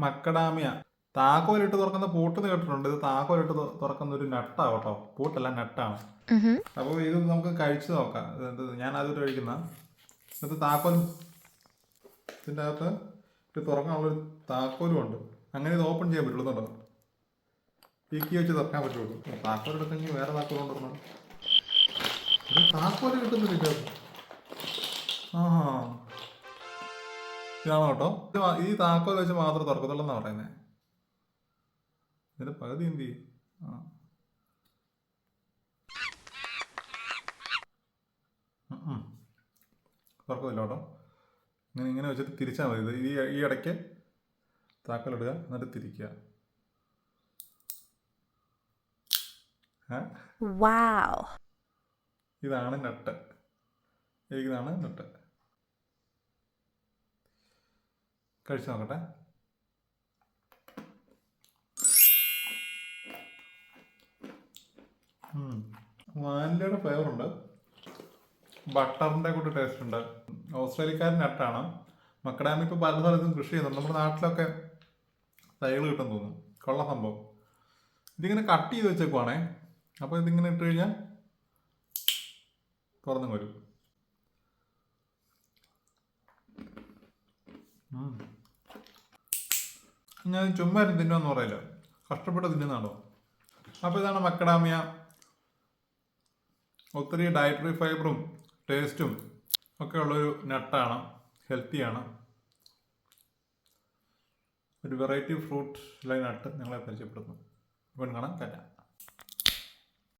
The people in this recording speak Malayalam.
മക്കഡാമിയ. താക്കോലിട്ട് തുറക്കുന്ന പൂട്ട് കേട്ടിട്ടുണ്ട്. ഇത് താക്കോലിട്ട് തുറക്കുന്ന ഒരു നട്ടാ കേട്ടോ പൂട്ടല്ല നട്ടാണ്. അപ്പോൾ ഇത് നമുക്ക് കഴിച്ചു നോക്കാം. ഞാൻ അത് കഴിക്കുന്ന. ഇത് താക്കോൽ. ഇതിന്റെ അകത്ത് ഇത് തുറക്കാനുള്ളൊരു താക്കോലും ഉണ്ട് അങ്ങനെ ഇത് ഓപ്പൺ ചെയ്യാൻ പറ്റുള്ളൂ ഈ കീ വെച്ച് തുറക്കാൻ പറ്റുള്ളൂ. താക്കോൽ എടുത്തെങ്കിൽ വേറെ താക്കോൽ കൊണ്ടുവരണം ഇത് താക്കോൽ കിട്ടുന്നില്ല. ആ ഇതാണോ കേട്ടോ ഈ താക്കോൽ വെച്ച് മാത്രം തുറക്കത്തുള്ളൂ പറയുന്നേ. പറയുന്നത് ഇതിന്റെ പകുതി എന്ത് ചെയ്യും? ആ. തുറക്കത്തില്ല കേട്ടോ. ഇങ്ങനെ ഇങ്ങനെ വെച്ചിട്ട് തിരിച്ചാൽ മതി. ഈ ഈ ഇടയ്ക്ക് താക്കോലിടുക എന്നിട്ട് തിരിക്കുക. ഇതാണ് നട്ട്. ഇതാണ് നട്ട്. കഴിച്ചു നോക്കട്ടെ. വാനിലയുടെ ഫ്ലേവറുണ്ട് ബട്ടറിന്റെ കൂടെ ടേസ്റ്റ് ഉണ്ട്. ഓസ്ട്രേലിയക്കാരൻ നട്ടാണ്. മക്കഡാമി ഇപ്പോൾ പല സ്ഥലത്തും കൃഷി ചെയ്യുന്നുണ്ട്. നമ്മുടെ നാട്ടിലൊക്കെ തൈകൾ കിട്ടും തോന്നുന്നു. കൊള്ള സംഭവം. ഇതിങ്ങനെ കട്ട് ചെയ്ത് വെച്ചേക്കുവാണേ. അപ്പോൾ ഇതിങ്ങനെ ഇട്ട് കഴിഞ്ഞാൽ തുറന്നു വരും. ഞാൻ ചുമ്മാ തിന്നുമെന്ന് പറയില്ല. കഷ്ടപ്പെട്ട് തിന്നുന്നതാണോ അപ്പോൾ ഇതാണ് മക്കഡാമിയ. ഒത്തിരി ഡയറ്ററി ഫൈബറും ടേസ്റ്റും ഒക്കെ ഉള്ളൊരു നട്ടാണ്. ഹെൽത്തിയാണ് ഒരു വെറൈറ്റി ഫ്രൂട്ട് നട്ട് ഞങ്ങളെ പരിചയപ്പെടുത്തുന്നു. ഇവൻ കാണാൻ കറ്റാം.